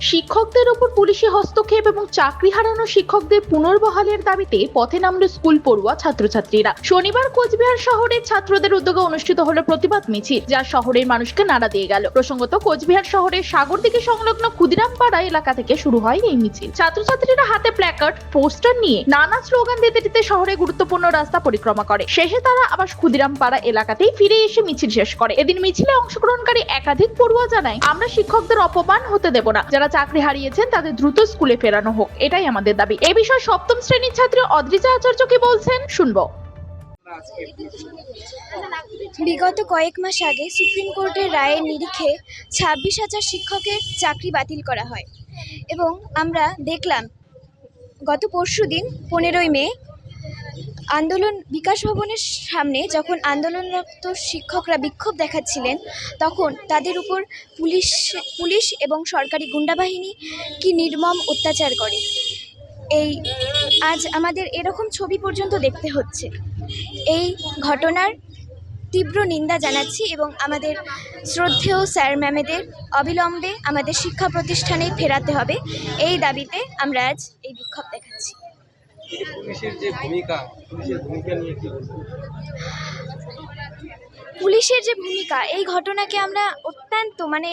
শিক্ষকদের ওপর পুলিশি হস্তক্ষেপ এবং চাকরি হারানো শিক্ষকদের পুনর্বহালের দাবিতে পথে নামল স্কুল পড়ুয়া ছাত্রছাত্রীরা। শনিবার কোচবিহার শহরের ছাত্রদের উদ্যোগে অনুষ্ঠিত হলো প্রতিবাদ মিছিল, যা শহরের মানুষকে নাড়া দিয়ে গেল। প্রসঙ্গত, কোচবিহার শহরের সাগরদিঘি সংলগ্ন ক্ষুদিরামপাড়া এলাকা থেকে শুরু হয় এই মিছিল। ছাত্রছাত্রীরা হাতে প্ল্যাকার্ড, পোস্টার নিয়ে নানা স্লোগান দিতে দিতে শহরে গুরুত্বপূর্ণ রাস্তা পরিক্রমা করে। শেষে তারা আবার ক্ষুদিরামপাড়া এলাকাতেই ফিরে এসে মিছিল শেষ করে। এদিন মিছিলে অংশগ্রহণকারী একাধিক পড়ুয়া জানায়, আমরা শিক্ষকদের অপমান হতে দেব না। যারা চাকরি হারিয়েছেন, তাদের দ্রুত স্কুলে ফেরানো হোক। এটাই আমাদের দাবি। এ বিষয়ে সপ্তম শ্রেণির ছাত্রী অদ্রিজা আচার্য কি বলছেন? শুনব। বিগত কয়েক মাস আগে সুপ্রিম কোর্টের রায়ের নিরিখে ছাব্বিশ হাজার শিক্ষকের চাকরি বাতিল করা হয়। এবং আমরা দেখলাম, গত পরশু দিন পনেরোই মে আন্দোলন, বিকাশ ভবনের সামনে যখন আন্দোলনরত শিক্ষকরা বিক্ষোভ দেখাচ্ছিলেন, তখন তাদের উপর পুলিশ পুলিশ এবং সরকারি গুন্ডাবাহিনী কি নির্মম অত্যাচার করে। এই, আজ আমাদের এরকম ছবি পর্যন্ত দেখতে হচ্ছে। এই ঘটনার তীব্র নিন্দা জানাচ্ছি এবং আমাদের শ্রদ্ধেয় স্যার ম্যামেদের অবিলম্বে আমাদের শিক্ষা প্রতিষ্ঠানে ফেরাতে হবে। এই দাবিতে আমরা আজ এই বিক্ষোভ দেখাচ্ছি। এই যে পুলিশের যে ভূমিকা পুলিশের ভূমিকা নিয়ে কি পুলিশের যে ভূমিকা এই ঘটনাকে আমরা অত্যন্ত মানে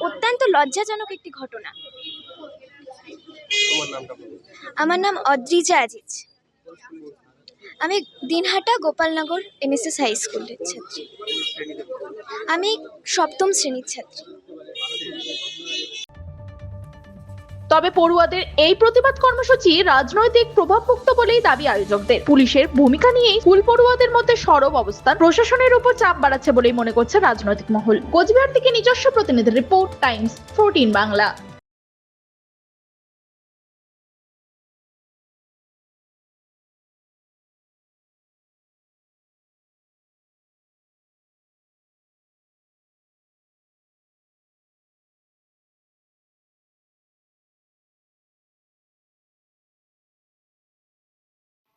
অত্যন্ত লজ্জাজনক একটি ঘটনা। আমার নাম অদ্রিজা আজিজ। আমি দিনহাটা গোপালনগর এমএসএস হাই স্কুলের ছাত্রী। আমি সপ্তম শ্রেণির ছাত্রী। তবে পড়ুয়াদের এই প্রতিবাদ কর্মসূচি রাজনৈতিক প্রভাবমুক্ত বলেই দাবি আয়োজকদের। পুলিশের ভূমিকা নিয়েই স্কুল পড়ুয়াদের মধ্যে সরব অবস্থান প্রশাসনের উপর চাপ বাড়াচ্ছে বলেই মনে করছে রাজনৈতিক মহল। কোচবিহার থেকে নিজস্ব প্রতিনিধি রিপোর্ট, টাইমস, ফোরটিন বাংলা।